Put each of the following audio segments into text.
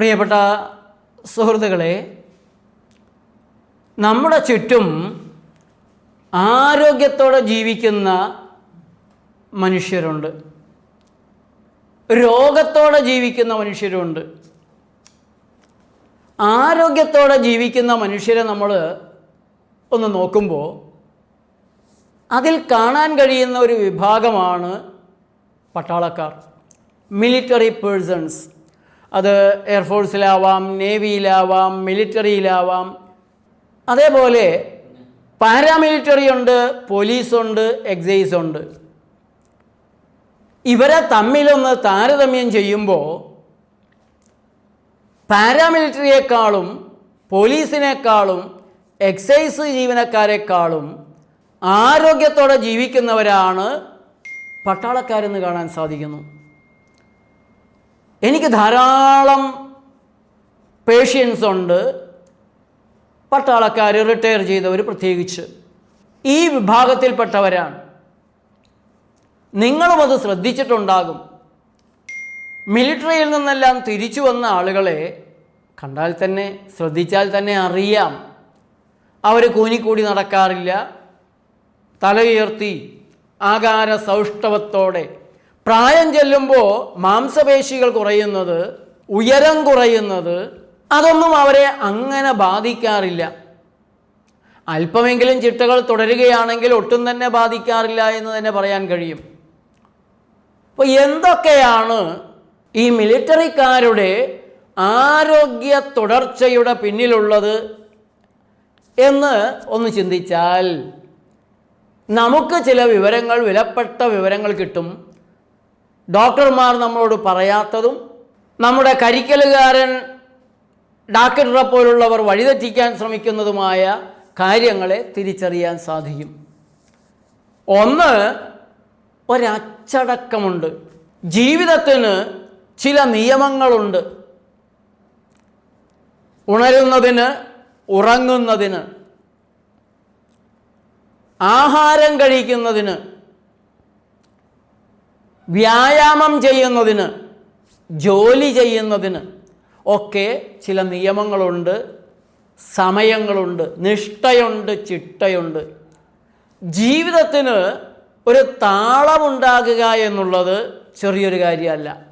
പ്രിയപ്പെട്ട സുഹൃത്തുക്കളെ നമ്മുടെ ചുറ്റും ആരോഗ്യത്തോടെ ജീവിക്കുന്ന മനുഷ്യരുണ്ട്. രോഗത്തോടെ ജീവിക്കുന്ന മനുഷ്യരുണ്ട്. ആരോഗ്യത്തോടെ ജീവിക്കുന്ന മനുഷ്യരെ നമ്മൾ ഒന്ന് നോക്കുമ്പോൾ അതിൽ കാണാൻ കഴിയുന്ന ഒരു വിഭാഗമാണ് പട്ടാളക്കാർ മിലിറ്ററി പേഴ്സൺസ് അത് എയർഫോഴ്സിലാവാം നേവിയിലാവാം മിലിറ്ററിയിലാവാം അതേപോലെ പാരാമിലിറ്ററി ഉണ്ട് പോലീസുണ്ട് എക്സൈസ് ഉണ്ട് ഇവരെ തമ്മിലൊന്ന് താരതമ്യം ചെയ്യുമ്പോൾ പാരാമിലിറ്ററിയേക്കാളും പോലീസിനേക്കാളും എക്സൈസ് ജീവനക്കാരെക്കാളും ആരോഗ്യത്തോടെ ജീവിക്കുന്നവരാണ് പട്ടാളക്കാരെന്ന് കാണാൻ സാധിക്കുന്നു. എനിക്ക് ധാരാളം പേഷ്യൻസ് ഉണ്ട് പട്ടാളക്കാർ റിട്ടയർ ചെയ്തവർ പ്രത്യേകിച്ച്. ഈ വിഭാഗത്തിൽപ്പെട്ടവരാണ്. നിങ്ങളും അത് ശ്രദ്ധിച്ചിട്ടുണ്ടാകും. മിലിറ്ററിയിൽ നിന്നെല്ലാം തിരിച്ചു വന്ന ആളുകളെ കണ്ടാൽ തന്നെ ശ്രദ്ധിച്ചാൽ തന്നെ അറിയാം. അവർ കൂനിക്കൂടി നടക്കാറില്ല. തല ഉയർത്തി ആകാര സൗഷ്ഠവത്തോടെ പ്രായം ചെല്ലുമ്പോൾ മാംസപേശികൾ കുറയുന്നത് ഉയരം കുറയുന്നത് അതൊന്നും അവരെ അങ്ങനെ ബാധിക്കാറില്ല. അല്പമെങ്കിലും ചിട്ടകൾ തുടരുകയാണെങ്കിൽ ഒട്ടും തന്നെ ബാധിക്കാറില്ല എന്ന് തന്നെ പറയാൻ കഴിയും. അപ്പോൾ എന്തൊക്കെയാണ് ഈ മിലിറ്ററിക്കാരുടെ ആരോഗ്യ തുടർച്ചയുടെ പിന്നിലുള്ളത് എന്ന് ഒന്ന് ചിന്തിച്ചാൽ നമുക്ക് ചില വിവരങ്ങൾ വിലപ്പെട്ട വിവരങ്ങൾ കിട്ടും. ഡോക്ടർമാർ നമ്മളോട് പറയാത്തതും നമ്മുടെ കരിക്കലുകാരൻ ഡാക്ടറെ പോലുള്ളവർ വഴിതെറ്റിക്കാൻ ശ്രമിക്കുന്നതുമായ കാര്യങ്ങളെ തിരിച്ചറിയാൻ സാധിക്കും. ഒന്ന് ഒരച്ചടക്കമുണ്ട്. ജീവിതത്തിന് ചില നിയമങ്ങളുണ്ട്. ഉണരുന്നതിന് ഉറങ്ങുന്നതിന് ആഹാരം കഴിക്കുന്നതിന് വ്യായാമം ചെയ്യുന്നതിന് ജോലി ചെയ്യുന്നതിന് ഒക്കെ ചില നിയമങ്ങളുണ്ട് സമയങ്ങളുണ്ട് നിഷ്ഠയുണ്ട് ചിട്ടയുണ്ട്. ജീവിതത്തിന് ഒരു താളമുണ്ടാകുക എന്നുള്ളത് ചെറിയൊരു കാര്യമല്ല.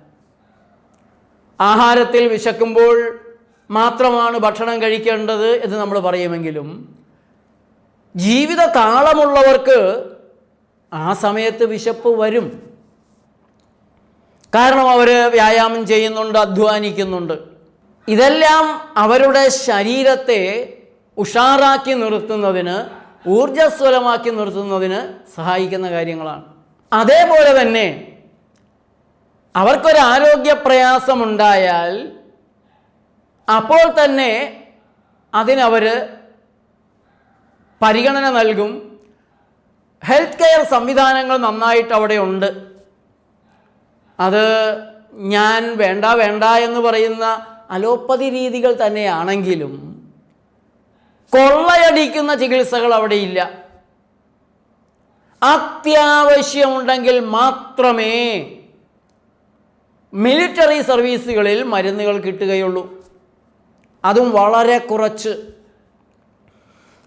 ആഹാരത്തിൽ വിശക്കുമ്പോൾ മാത്രമാണ് ഭക്ഷണം കഴിക്കേണ്ടത് എന്ന് നമ്മൾ പറയുമെങ്കിലും ജീവിത താളമുള്ളവർക്ക് ആ സമയത്ത് വിശപ്പ് വരും. കാരണം അവർ വ്യായാമം ചെയ്യുന്നുണ്ട് അധ്വാനിക്കുന്നുണ്ട്. ഇതെല്ലാം അവരുടെ ശരീരത്തെ ഉഷാറാക്കി നിർത്തുന്നതിന് ഊർജസ്വലമാക്കി നിർത്തുന്നതിന് സഹായിക്കുന്ന കാര്യങ്ങളാണ്. അതേപോലെ തന്നെ അവർക്കൊരു ആരോഗ്യ പ്രയാസമുണ്ടായാൽ അപ്പോൾ തന്നെ അതിനവർ പരിഗണന നൽകും. ഹെൽത്ത് കെയർ സംവിധാനങ്ങൾ നന്നായിട്ട് അവിടെ ഉണ്ട്. അത് ഞാൻ വേണ്ട വേണ്ട എന്ന് പറയുന്ന അലോപ്പതി രീതികൾ തന്നെയാണെങ്കിലും കൊള്ളയടിക്കുന്ന ചികിത്സകൾ അവിടെയില്ല. അത്യാവശ്യമുണ്ടെങ്കിൽ മാത്രമേ മിലിറ്ററി സർവീസുകളിൽ മരുന്നുകൾ കിട്ടുകയുള്ളൂ. അതും വളരെ കുറച്ച്.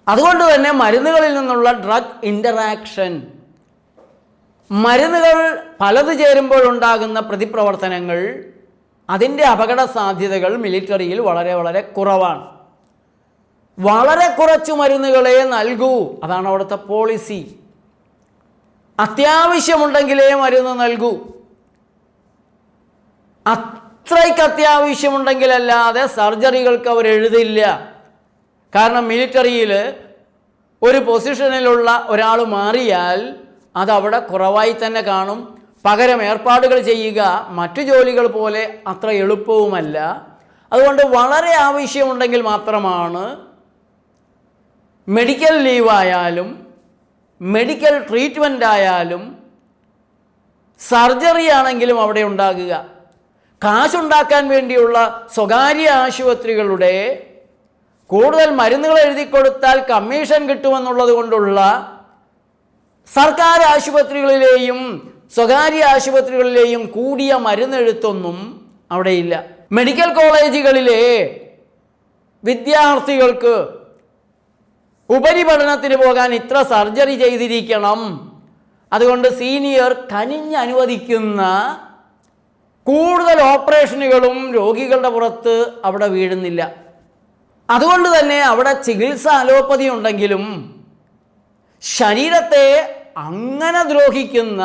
അതുകൊണ്ട് തന്നെ മരുന്നുകളിൽ നിന്നുള്ള ഡ്രഗ് ഇന്ററാക്ഷൻ മരുന്നുകൾ പലത് ചേരുമ്പോഴുണ്ടാകുന്ന പ്രതിപ്രവർത്തനങ്ങൾ അതിന്റെ അപകട സാധ്യതകൾ മിലിറ്ററിയിൽ വളരെ വളരെ കുറവാണ്. വളരെ കുറച്ച് മരുന്നുകളെ നൽകൂ അതാണ് അവിടുത്തെ പോളിസി. അത്യാവശ്യമുണ്ടെങ്കിലേ മരുന്ന് നൽകൂ. അത്രയ്ക്ക് അത്യാവശ്യമുണ്ടെങ്കിലല്ലാതെ സർജറികൾക്ക് അവർ എഴുതില്ല. കാരണം മിലിറ്ററിയിൽ ഒരു പൊസിഷനിലുള്ള ഒരാൾ മാറിയാൽ അതവിടെ കുറവായി തന്നെ കാണും. പകരം ഏർപ്പാടുകൾ ചെയ്യുക മറ്റു ജോലികൾ പോലെ അത്ര എളുപ്പവുമല്ല. അതുകൊണ്ട് വളരെ ആവശ്യമുണ്ടെങ്കിൽ മാത്രമാണ് മെഡിക്കൽ ലീവായാലും മെഡിക്കൽ ട്രീറ്റ്മെന്റ് ആയാലും സർജറി ആണെങ്കിലും അവിടെ ഉണ്ടാകുക. കാശുണ്ടാക്കാൻ വേണ്ടിയുള്ള സ്വകാര്യ ആശുപത്രികളുടെ കൂടുതൽ മരുന്നുകൾ എഴുതി കൊടുത്താൽ കമ്മീഷൻ കിട്ടുമെന്നുള്ളത് കൊണ്ടുള്ള സർക്കാർ ആശുപത്രികളിലെയും സ്വകാര്യ ആശുപത്രികളിലെയും കൂടിയ മരുന്നെഴുത്തൊന്നും അവിടെയില്ല മെഡിക്കൽ കോളേജുകളിലെ വിദ്യാർത്ഥികൾക്ക് ഉപരിപഠനത്തിന് പോകാൻ ഇത്ര സർജറി ചെയ്തിരിക്കണം. അതുകൊണ്ട് സീനിയർ കനിഞ്ഞ് അനുവദിക്കുന്ന കൂടുതൽ ഓപ്പറേഷനുകളും രോഗികളുടെ പുറത്ത് അവിടെ വീഴുന്നില്ല. അതുകൊണ്ട് തന്നെ അവിടെ ചികിത്സ അലോപ്പതി ഉണ്ടെങ്കിലും ശരീരത്തെ അങ്ങനെ ദ്രോഹിക്കുന്ന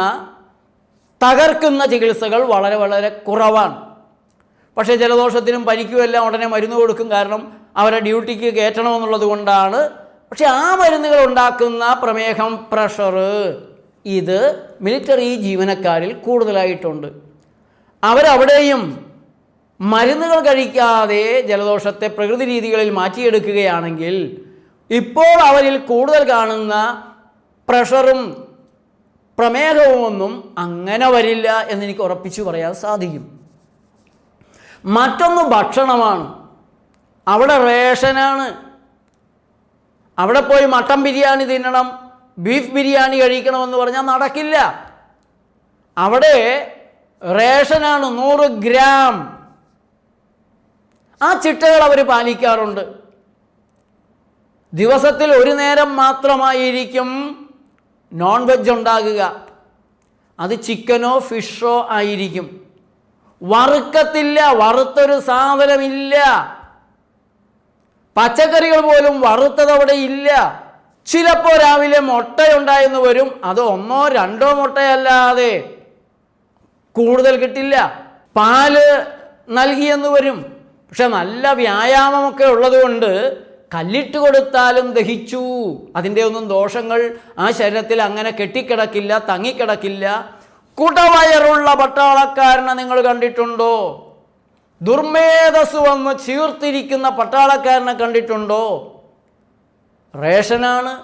തകർക്കുന്ന ചികിത്സകൾ വളരെ വളരെ കുറവാണ്. പക്ഷേ ജലദോഷത്തിനും പരിക്കുമെല്ലാം ഉടനെ മരുന്ന് കൊടുക്കും കാരണം അവരെ ഡ്യൂട്ടിക്ക് കയറ്റണമെന്നുള്ളത് കൊണ്ടാണ്. പക്ഷേ ആ മരുന്നുകൾ ഉണ്ടാക്കുന്ന പ്രമേഹം പ്രഷർ ഇത് മിലിറ്ററി ജീവനക്കാരിൽ കൂടുതലായിട്ടുണ്ട്. അവരവിടെയും മരുന്നുകൾ കഴിക്കാതെ ജലദോഷത്തെ പ്രകൃതി രീതികളിൽ മാറ്റിയെടുക്കുകയാണെങ്കിൽ ഇപ്പോൾ അവരിൽ കൂടുതൽ കാണുന്ന പ്രഷറും പ്രമേഹവുമൊന്നും അങ്ങനെ വരില്ല എന്നെനിക്ക് ഉറപ്പിച്ചു പറയാൻ സാധിക്കും. മറ്റൊന്ന് ഭക്ഷണമാണ്. അവിടെ റേഷനാണ്. അവിടെ പോയി മട്ടൻ ബിരിയാണി തിന്നണം ബീഫ് ബിരിയാണി കഴിക്കണമെന്ന് പറഞ്ഞാൽ നടക്കില്ല. അവിടെ റേഷനാണ് നൂറ് ഗ്രാം. ആ ചിട്ടകൾ അവർ പാലിക്കാറുണ്ട്. ദിവസത്തിൽ ഒരു നേരം മാത്രമായിരിക്കും നോൺ വെജ് ഉണ്ടാകുക. അത് ചിക്കനോ ഫിഷോ ആയിരിക്കും. വറുക്കത്തില്ല വറുത്തൊരു സാധനമില്ല. പച്ചക്കറികൾ പോലും വറുത്തത് അവിടെ ഇല്ല. ചിലപ്പോൾ രാവിലെ മുട്ടയുണ്ടായെന്ന് വരും. അത് ഒന്നോ രണ്ടോ മുട്ടയല്ലാതെ കൂടുതൽ കിട്ടില്ല. പാൽ നൽകിയെന്ന് വരും. പക്ഷെ നല്ല വ്യായാമമൊക്കെ ഉള്ളതുകൊണ്ട് കല്ലിട്ട് കൊടുത്താലും ദഹിച്ചു. അതിന്റെ ഒന്നും ദോഷങ്ങൾ ആ ശരീരത്തിൽ അങ്ങനെ കെട്ടിക്കിടക്കില്ല തങ്ങിക്കിടക്കില്ല. കുടവയറുള്ള പട്ടാളക്കാരനെ നിങ്ങൾ കണ്ടിട്ടുണ്ടോ? ദുർമേധസ് വന്ന് ചീർത്തിരിക്കുന്ന പട്ടാളക്കാരനെ കണ്ടിട്ടുണ്ടോ? റേഷനാണ്.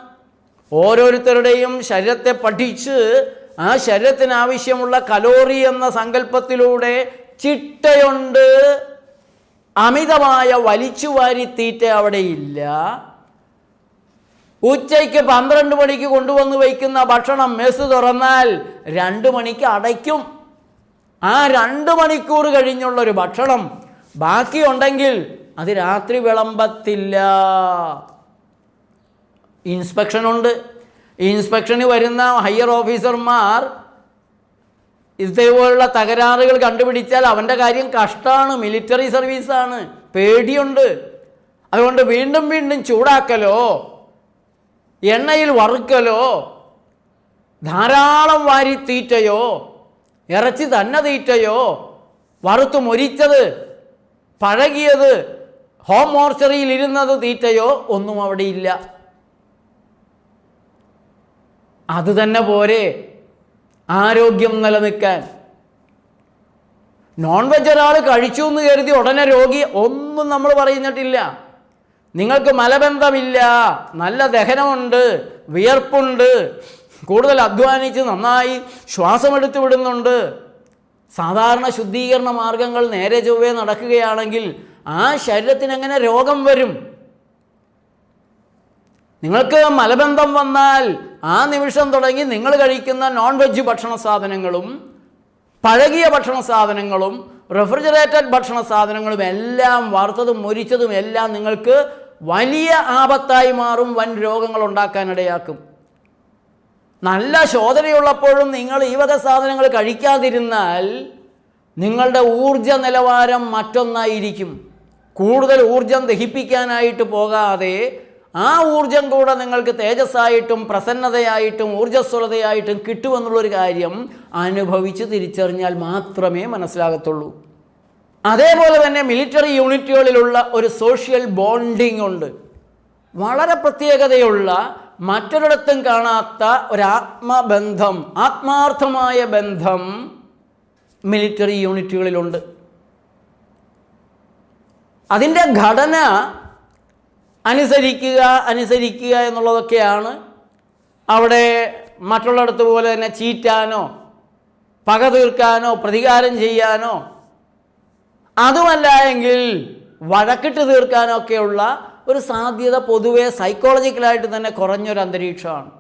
ഓരോരുത്തരുടെയും ശരീരത്തെ പഠിച്ച് ആ ശരീരത്തിന് ആവശ്യമുള്ള കലോറി എന്ന സങ്കല്പത്തിലൂടെ ചിട്ടയുണ്ട്. അമിതമായ വലിച്ചുവാരി തീറ്റ അവിടെ ഇല്ല. ഉച്ചയ്ക്ക് പന്ത്രണ്ട് മണിക്ക് കൊണ്ടുവന്ന് വയ്ക്കുന്ന ഭക്ഷണം മെസ് തുറന്നാൽ രണ്ട് മണിക്ക് അടയ്ക്കും. ആ രണ്ട് മണിക്കൂർ കഴിഞ്ഞുള്ളൊരു ഭക്ഷണം ബാക്കിയുണ്ടെങ്കിൽ അത് രാത്രി വിളമ്പത്തില്ല. ഇൻസ്പെക്ഷനുണ്ട്. ഇൻസ്പെക്ഷന് വരുന്ന ഹയർ ഓഫീസർമാർ ഇതേപോലുള്ള തകരാറുകൾ കണ്ടുപിടിച്ചാൽ അവന്റെ കാര്യം കഷ്ടമാണ്. മിലിറ്ററി സർവീസാണ് പേടിയുണ്ട്. അതുകൊണ്ട് വീണ്ടും വീണ്ടും ചൂടാക്കലോ എണ്ണയിൽ വറുക്കലോ ധാരാളം വാരി തീറ്റയോ ഇറച്ചി തന്നെ തീറ്റയോ വറുത്ത് മൊരിച്ചത് പഴകിയത് ഹോം മോർച്ചറിയിൽ ഇരുന്നത് തീറ്റയോ ഒന്നും അവിടെ ഇല്ല. അത് തന്നെ പോരെ. ആരോഗ്യം നിലനിൽക്കാൻ. നോൺ വെജ് ഒരാൾ കഴിച്ചു എന്ന് കരുതി ഉടനെ രോഗി ഒന്നും നമ്മൾ പറയുന്നിട്ടില്ല നിങ്ങൾക്ക് മലബന്ധമില്ല. നല്ല ദഹനമുണ്ട് വിയർപ്പുണ്ട് കൂടുതൽ അധ്വാനിച്ച് നന്നായി ശ്വാസമെടുത്തു വിടുന്നുണ്ട്. സാധാരണ ശുദ്ധീകരണ മാർഗങ്ങൾ നേരെ ചൊവ്വേ നടക്കുകയാണെങ്കിൽ ആ ശരീരത്തിന് എങ്ങനെ രോഗം വരും? നിങ്ങൾക്ക് മലബന്ധം വന്നാൽ ആ നിമിഷം തുടങ്ങി നിങ്ങൾ കഴിക്കുന്ന നോൺ വെജ് ഭക്ഷണ സാധനങ്ങളും പഴകിയ ഭക്ഷണ സാധനങ്ങളും റെഫ്രിജറേറ്റഡ് ഭക്ഷണ സാധനങ്ങളും എല്ലാം വറുത്തതും മൊരിച്ചതും എല്ലാം നിങ്ങൾക്ക് വലിയ ആപത്തായി മാറും വൻ രോഗങ്ങൾ ഉണ്ടാക്കാനിടയാക്കും. നല്ല ശോധനയുള്ളപ്പോഴും നിങ്ങൾ ഈ വക സാധനങ്ങൾ കഴിക്കാതിരുന്നാൽ നിങ്ങളുടെ ഊർജ നിലവാരം മറ്റൊന്നായിരിക്കും. കൂടുതൽ ഊർജം ദഹിപ്പിക്കാനായിട്ട് പോകാതെ ആ ഊർജം കൂടെ നിങ്ങൾക്ക് തേജസ്സായിട്ടും പ്രസന്നതയായിട്ടും ഊർജസ്വലതയായിട്ടും കിട്ടുമെന്നുള്ളൊരു കാര്യം അനുഭവിച്ച് തിരിച്ചറിഞ്ഞാൽ മാത്രമേ മനസ്സിലാകത്തുള്ളൂ. അതേപോലെ തന്നെ മിലിറ്ററി യൂണിറ്റുകളിലുള്ള ഒരു സോഷ്യൽ ബോണ്ടിങ് ഉണ്ട്. വളരെ പ്രത്യേകതയുള്ള മറ്റൊരിടത്തും കാണാത്ത ഒരാത്മബന്ധം ആത്മാർത്ഥമായ ബന്ധം മിലിറ്ററി യൂണിറ്റുകളിലുണ്ട് അതിന്റെ ഘടന അനുസരിക്കുക അനുസരിക്കുക എന്നുള്ളതൊക്കെയാണ് അവിടെ മറ്റുള്ളിടത്ത് പോലെ തന്നെ ചീറ്റാനോ പക തീർക്കാനോ പ്രതികാരം ചെയ്യാനോ അതുമല്ല എങ്കിൽ വഴക്കിട്ട് തീർക്കാനോ ഒക്കെയുള്ള ഒരു സാധ്യത പൊതുവേ സൈക്കോളജിക്കലായിട്ട് തന്നെ കുറഞ്ഞൊരു അന്തരീക്ഷമാണ്.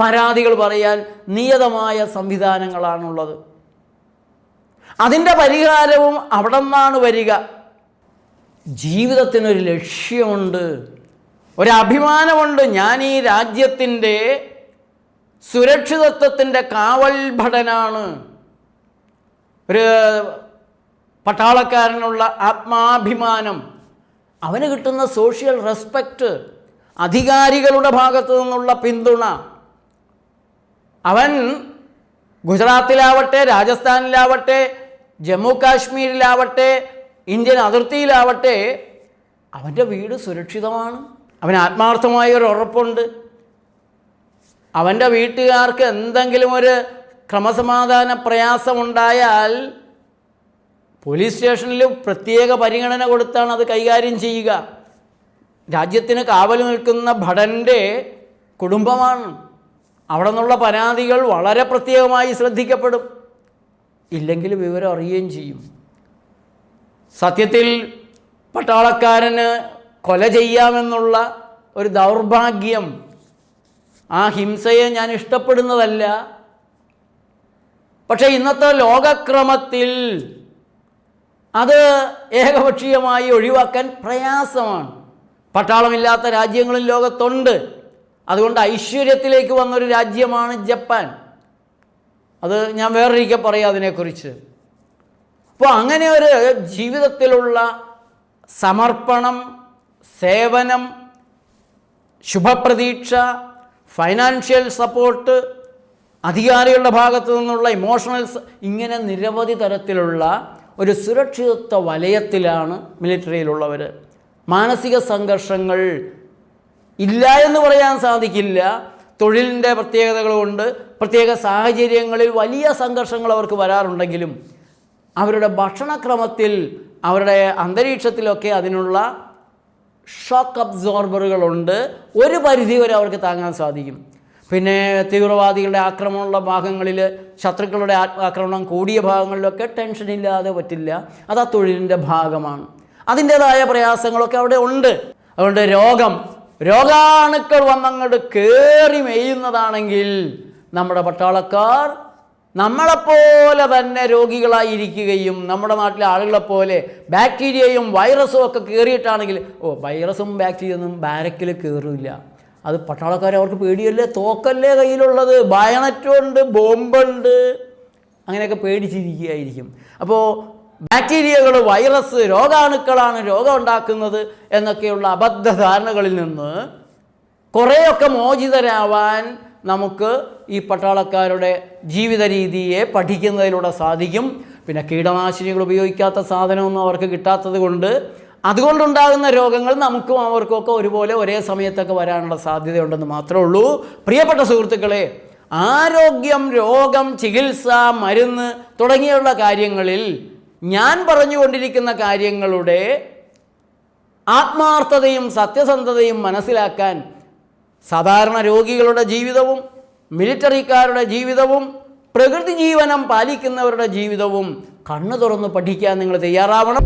പരാതികൾ പറയാൻ നിയതമായ സംവിധാനങ്ങളാണുള്ളത്. അതിന്റെ പരിഹാരവും അവിടെ നിന്നാണ് വരിക. ജീവിതത്തിനൊരു ലക്ഷ്യമുണ്ട്. ഒരഭിമാനമുണ്ട്. ഞാൻ ഈ രാജ്യത്തിന്റെ സുരക്ഷിതത്വത്തിന്റെ കാവൽ ഭടനാണ് ഒരു പട്ടാളക്കാരനുള്ള ആത്മാഭിമാനം അവന് കിട്ടുന്ന സോഷ്യൽ റെസ്പെക്റ്റ് അധികാരികളുടെ ഭാഗത്തു നിന്നുള്ള പിന്തുണ. അവൻ ഗുജറാത്തിലാവട്ടെ രാജസ്ഥാനിലാവട്ടെ ജമ്മു കാശ്മീരിലാവട്ടെ ഇന്ത്യൻ അതിർത്തിയിലാവട്ടെ അവന്റെ വീട് സുരക്ഷിതമാണ്. അവൻ ആത്മാർത്ഥമായ ഒരു ഉറപ്പുണ്ട്. അവന്റെ വീട്ടുകാർക്ക് എന്തെങ്കിലും ഒരു ക്രമസമാധാന പ്രയാസമുണ്ടായാൽ പോലീസ് സ്റ്റേഷനിൽ പ്രത്യേക പരിഗണന കൊടുത്താണ് അത് കൈകാര്യം ചെയ്യുക. രാജ്യത്തിന് കാവൽ നിൽക്കുന്ന ഭടന്റെ കുടുംബമാണ്. അവിടെ നിന്നുള്ള പരാതികൾ വളരെ പ്രത്യേകമായി ശ്രദ്ധിക്കപ്പെടും. ഇല്ലെങ്കിൽ വിവരം അറിയുകയും ചെയ്യും. സത്യത്തിൽ പട്ടാളക്കാരന് കൊല ചെയ്യാമെന്നുള്ള ഒരു ദൗർഭാഗ്യം ആ ഹിംസയെ ഞാൻ ഇഷ്ടപ്പെടുന്നതല്ല. പക്ഷേ ഇന്നത്തെ ലോകക്രമത്തിൽ അത് ഏകപക്ഷീയമായി ഒഴിവാക്കാൻ പ്രയാസമാണ്. പട്ടാളമില്ലാത്ത രാജ്യങ്ങളും ലോകത്തുണ്ട്. അതുകൊണ്ട് ഐശ്വര്യത്തിലേക്ക് വന്നൊരു രാജ്യമാണ് ജപ്പാൻ. അത് ഞാൻ വേറൊരിക്കൽ പറയാം അതിനെക്കുറിച്ച്. അപ്പോൾ അങ്ങനെ ഒരു ജീവിതത്തിലുള്ള സമർപ്പണം സേവനം ശുഭപ്രതീക്ഷ ഫൈനാൻഷ്യൽ സപ്പോർട്ട് അധികാരികളുടെ ഭാഗത്തു നിന്നുള്ള ഇമോഷണൽ ഇങ്ങനെ നിരവധി തരത്തിലുള്ള ഒരു സുരക്ഷിതത്വ വലയത്തിലാണ് മിലിറ്ററിയിലുള്ളവർ മാനസിക സംഘർഷങ്ങൾ ഇല്ല എന്ന് പറയാൻ സാധിക്കില്ല. തൊഴിലിന്റെ പ്രത്യേകതകളുണ്ട്. പ്രത്യേക സാഹചര്യങ്ങളിൽ വലിയ സംഘർഷങ്ങൾ അവർക്ക് വരാറുണ്ടെങ്കിലും അവരുടെ ഭക്ഷണക്രമത്തിൽ അവരുടെ അന്തരീക്ഷത്തിലൊക്കെ അതിനുള്ള ഷോക്ക് അബ്സോർബറുകളുണ്ട് ഒരു പരിധി വരെ അവർക്ക് താങ്ങാൻ സാധിക്കും. പിന്നെ തീവ്രവാദികളുടെ ആക്രമണമുള്ള ഭാഗങ്ങളിൽ ശത്രുക്കളുടെ ആക്രമണം കൂടിയ ഭാഗങ്ങളിലൊക്കെ ടെൻഷൻ ഇല്ലാതെ പറ്റില്ല. അത് ആ തൊഴിലിന്റെ ഭാഗമാണ്. അതിന്റേതായ പ്രയാസങ്ങളൊക്കെ അവിടെ ഉണ്ട്. അതുകൊണ്ട് രോഗം രോഗാണുക്കൾ വന്നങ്ങോട്ട് കയറി മെയ്യുന്നതാണെങ്കിൽ നമ്മുടെ പട്ടാളക്കാർ നമ്മളെപ്പോലെ തന്നെ രോഗികളായിരിക്കുകയും നമ്മുടെ നാട്ടിലെ ആളുകളെപ്പോലെ ബാക്ടീരിയയും വൈറസും ഒക്കെ കയറിയിട്ടാണെങ്കിൽ ഓ വൈറസും ബാക്ടീരിയ ഒന്നും ബാരക്കിൽ കയറില്ല അത് പട്ടാളക്കാരെ അവർക്ക് പേടിയല്ലേ? തോക്കല്ലേ കയ്യിലുള്ളത്? ബയണറ്റുണ്ട് ബോംബുണ്ട്. അങ്ങനെയൊക്കെ പേടിച്ചിരിക്കുകയായിരിക്കും. അപ്പോൾ ബാക്ടീരിയകൾ വൈറസ് രോഗാണുക്കളാണ് രോഗം ഉണ്ടാക്കുന്നത് എന്നൊക്കെയുള്ള അബദ്ധധാരണകളിൽ നിന്ന് കുറേയൊക്കെ മോചിതരാവാൻ നമുക്ക് ഈ പട്ടാളക്കാരുടെ ജീവിത രീതിയെ പഠിക്കുന്നതിലൂടെ സാധിക്കും. പിന്നെ കീടനാശിനികൾ ഉപയോഗിക്കാത്ത സാധനമൊന്നും അവർക്ക് കിട്ടാത്തത് കൊണ്ട് അതുകൊണ്ടുണ്ടാകുന്ന രോഗങ്ങൾ നമുക്കും അവർക്കൊക്കെ ഒരുപോലെ ഒരേ സമയത്തൊക്കെ വരാനുള്ള സാധ്യതയുണ്ടെന്ന് മാത്രമേ ഉള്ളൂ. പ്രിയപ്പെട്ട സുഹൃത്തുക്കളെ ആരോഗ്യം രോഗം ചികിത്സ മരുന്ന് തുടങ്ങിയുള്ള കാര്യങ്ങളിൽ ഞാൻ പറഞ്ഞുകൊണ്ടിരിക്കുന്ന കാര്യങ്ങളുടെ ആത്മാർത്ഥതയും സത്യസന്ധതയും മനസ്സിലാക്കാൻ സാധാരണ രോഗികളുടെ ജീവിതവും മിലിറ്ററിക്കാരുടെ ജീവിതവും പ്രകൃതി ജീവനം പാലിക്കുന്നവരുടെ ജീവിതവും കണ്ണു തുറന്ന് പഠിക്കാൻ നിങ്ങൾ തയ്യാറാവണം.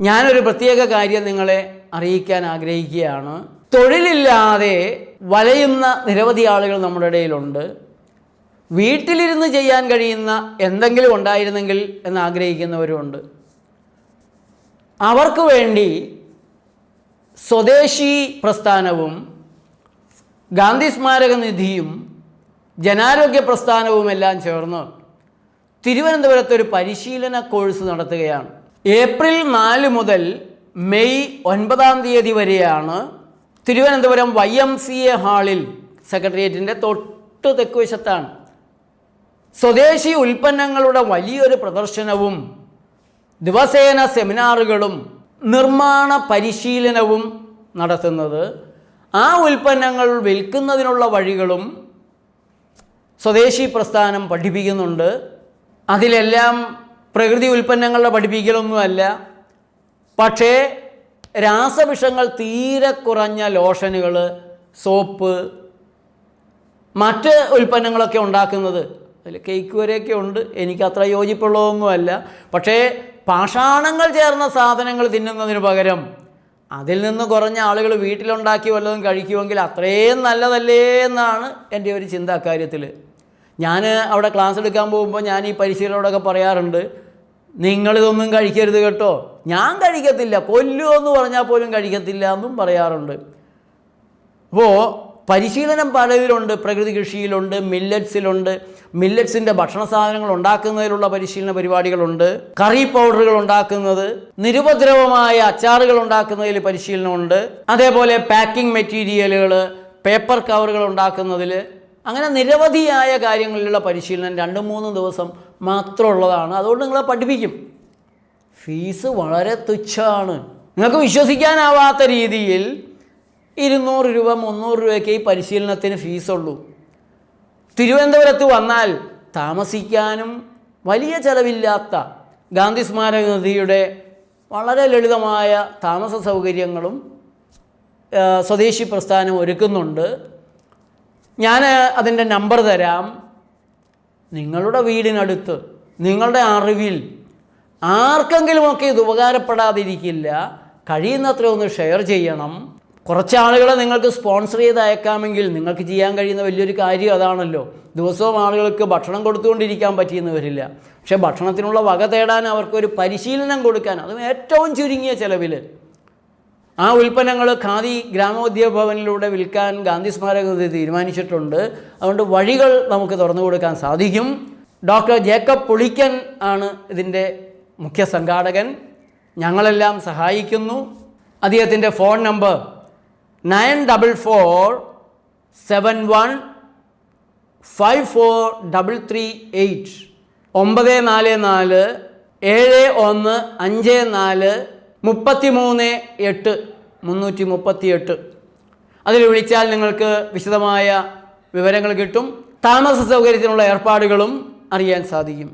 ഞാനൊരു പ്രത്യേക കാര്യം നിങ്ങളെ അറിയിക്കാൻ ആഗ്രഹിക്കുകയാണ്. തൊഴിലില്ലാതെ വലയുന്ന നിരവധി ആളുകൾ നമ്മുടെ ഇടയിലുണ്ട്. വീട്ടിലിരുന്ന് ചെയ്യാൻ കഴിയുന്ന എന്തെങ്കിലും ഉണ്ടായിരുന്നെങ്കിൽ എന്ന് ആഗ്രഹിക്കുന്നവരുമുണ്ട്. അവർക്ക് വേണ്ടി സ്വദേശി പ്രസ്ഥാനവും ഗാന്ധി സ്മാരക നിധിയും ജനാരോഗ്യ പ്രസ്ഥാനവും എല്ലാം ചേർന്ന് തിരുവനന്തപുരത്ത് ഒരു പരിശീലന കോഴ്സ് നടത്തുകയാണ്. ഏപ്രിൽ നാല് മുതൽ മെയ് ഒൻപതാം തീയതി വരെയാണ് Thiruvananthapuram Y M C A ഹാളിൽ സെക്രട്ടേറിയറ്റിന്റെ തൊട്ട് തെക്കുവശത്താണ്. സ്വദേശി ഉൽപ്പന്നങ്ങളുടെ വലിയൊരു പ്രദർശനവും ദിവസേന സെമിനാറുകളും നിർമ്മാണ പരിശീലനവും നടത്തുന്നത് ആ ഉൽപ്പന്നങ്ങൾ വിൽക്കുന്നതിനുള്ള വഴികളും സ്വദേശി പ്രസ്ഥാനം പഠിപ്പിക്കുന്നുണ്ട്. അതിലെല്ലാം പ്രകൃതി ഉൽപ്പന്നങ്ങളുടെ പഠിപ്പിക്കലൊന്നുമല്ല. പക്ഷേ രാസവിഷങ്ങൾ തീരെ കുറഞ്ഞ ലോഷനുകൾ സോപ്പ് മറ്റ് ഉൽപ്പന്നങ്ങളൊക്കെ ഉണ്ടാക്കുന്നത്. അതിൽ കേക്ക് വരെയൊക്കെ ഉണ്ട്. എനിക്ക് അത്ര യോജിപ്പുള്ളതൊന്നുമല്ല. പക്ഷേ പാഷാണങ്ങൾ ചേർന്ന സാധനങ്ങൾ തിന്നുന്നതിന് പകരം അതിൽ നിന്ന് കുറഞ്ഞ ആളുകൾ വീട്ടിലുണ്ടാക്കി വല്ലതും കഴിക്കുമെങ്കിൽ അത്രയും നല്ലതല്ലേ എന്നാണ് എന്റെ ഒരു ചിന്ത അക്കാര്യത്തിൽ. ഞാൻ അവിടെ ക്ലാസ് എടുക്കാൻ പോകുമ്പോൾ ഞാൻ ഈ പരിശീലനോടൊക്കെ പറയാറുണ്ട് നിങ്ങളിതൊന്നും കഴിക്കരുത് കേട്ടോ. ഞാൻ കഴിക്കത്തില്ല. കൊല്ലുമോ എന്ന് പറഞ്ഞാൽ പോലും കഴിക്കത്തില്ല എന്നും പറയാറുണ്ട്. അപ്പോൾ പരിശീലനം പലതിലുണ്ട്. പ്രകൃതി കൃഷിയിലുണ്ട് മില്ലറ്റ്സിലുണ്ട്. മില്ലറ്റ്സിന്റെ ഭക്ഷണ സാധനങ്ങൾ ഉണ്ടാക്കുന്നതിലുള്ള പരിശീലന പരിപാടികളുണ്ട്. കറി പൗഡറുകൾ ഉണ്ടാക്കുന്നത് നിരുപദ്രവമായ അച്ചാറുകൾ ഉണ്ടാക്കുന്നതിൽ പരിശീലനമുണ്ട്. അതേപോലെ പാക്കിംഗ് മെറ്റീരിയലുകൾ പേപ്പർ കവറുകൾ ഉണ്ടാക്കുന്നതിൽ അങ്ങനെ നിരവധിയായ കാര്യങ്ങളിലുള്ള പരിശീലനം രണ്ട് മൂന്ന് ദിവസം മാത്രമുള്ളതാണ്. അതുകൊണ്ട് നിങ്ങളെ പഠിപ്പിക്കും. ഫീസ് വളരെ തുച്ഛമാണ്. നിങ്ങൾക്ക് വിശ്വസിക്കാനാവാത്ത രീതിയിൽ ഇരുന്നൂറ് രൂപ മുന്നൂറ് രൂപയ്ക്ക് ഈ പരിശീലനത്തിന് ഫീസുള്ളൂ. തിരുവനന്തപുരത്ത് വന്നാൽ താമസിക്കാനും വലിയ ചെലവില്ലാത്ത ഗാന്ധി സ്മാരക നിധിയുടെ വളരെ ലളിതമായ താമസ സൗകര്യങ്ങളും സ്വദേശി പ്രസ്ഥാനം ഒരുക്കുന്നുണ്ട്. ഞാൻ അതിന്റെ നമ്പർ തരാം. നിങ്ങളുടെ വീടിനടുത്ത് നിങ്ങളുടെ അറിവിൽ ആർക്കെങ്കിലുമൊക്കെ ഇത് ഉപകാരപ്പെടാതിരിക്കില്ല കഴിയുന്നത്ര ഒന്ന് ഷെയർ ചെയ്യണം. കുറച്ച് ആളുകളെ നിങ്ങൾക്ക് സ്പോൺസർ ചെയ്ത് അയക്കാമെങ്കിൽ നിങ്ങൾക്ക് ചെയ്യാൻ കഴിയുന്ന വലിയൊരു കാര്യം അതാണല്ലോ. ദിവസവും ആളുകൾക്ക് ഭക്ഷണം കൊടുത്തുകൊണ്ടിരിക്കാൻ പറ്റിയെന്ന് വരില്ല. പക്ഷേ ഭക്ഷണത്തിനുള്ള വക തേടാൻ അവർക്കൊരു പരിശീലനം കൊടുക്കാൻ അതും ഏറ്റവും ചുരുങ്ങിയ ചിലവിൽ. ആ ഉൽപ്പന്നങ്ങൾ ഖാദി ഗ്രാമോദ്യോഗ ഭവനിലൂടെ വിൽക്കാൻ ഗാന്ധി സ്മാരക തീരുമാനിച്ചിട്ടുണ്ട്. അതുകൊണ്ട് വഴികൾ നമുക്ക് തുറന്നു കൊടുക്കാൻ സാധിക്കും. ഡോക്ടർ ജേക്കബ് പുളിക്കൻ ആണ് ഇതിന്റെ മുഖ്യ സംഘാടകൻ. ഞങ്ങളെല്ലാം സഹായിക്കുന്നു. അദ്ദേഹത്തിന്റെ phone number nine double four seven one five four double three eight ഒമ്പത് നാല് നാല് ഏഴ് ഒന്ന് അഞ്ച് നാല് മുപ്പത്തി മൂന്ന് എട്ട് മുന്നൂറ്റി മുപ്പത്തി എട്ട് അതിൽ വിളിച്ചാൽ നിങ്ങൾക്ക് വിശദമായ വിവരങ്ങൾ കിട്ടും. താമസ സൗകര്യത്തിനുള്ള ഏർപ്പാടുകളും അറിയാൻ സാധിക്കും.